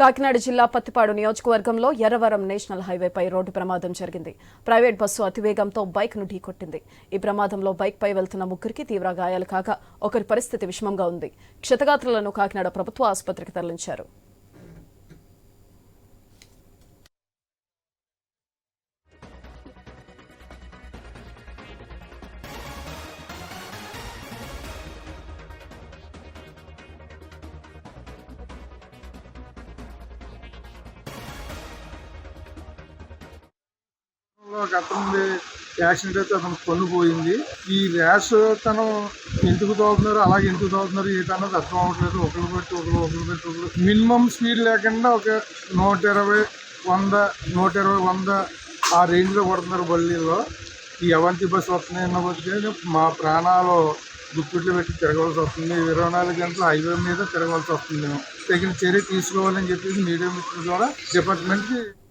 కాకినాడ జిల్లా పత్తిపాడు నియోజకవర్గంలో Erravaram national హైవేపై road ప్రమాదం జరిగింది. ప్రైవేట్ బస్సు అతివేగంతో బైక్ను ఢీకొట్టింది. ఈ ప్రమాదంలో బైక్ పై వెళ్తున్న ముగ్గురికి తీవ్ర గాయాలు కాగా ఒకరి పరిస్థితి విషమంగా ఉంది. క్షతగాత్రులను కాకినాడ ప్రభుత్వ ఆసుపత్రికి తరలించారు. ఒక అతనిది యాక్సిడెంట్ అయితే అతను కొన్ను పోయింది ఈ ర్యాష్ తను ఎందుకు తోగుతున్నారు అలాగే ఎందుకు తోగుతున్నారు ఏంటన్నది అర్థం అవ్వట్లేదు. ఒకరు పెట్టి ఒకరు ఒకరు పెట్టి ఒకరు. మినిమం స్పీడ్ లేకుండా ఒక నూట ఇరవై వంద నూట ఇరవై వంద ఆ రేంజ్లో కొడుతున్నారు బల్లీలో ఈ అవంతి బస్సు వస్తున్నాయి అన్నప్పటికీ మా ప్రాణాలు గుప్పిట్లు పెట్టి తిరగవలసి వస్తుంది. ఇరవై నాలుగు గంటల హైవే మీద తిరగవలసి వస్తుంది. మేము తగిన చర్య తీసుకోవాలని చెప్పేసి మీడియా మిత్రులు కూడా డిపార్ట్మెంట్కి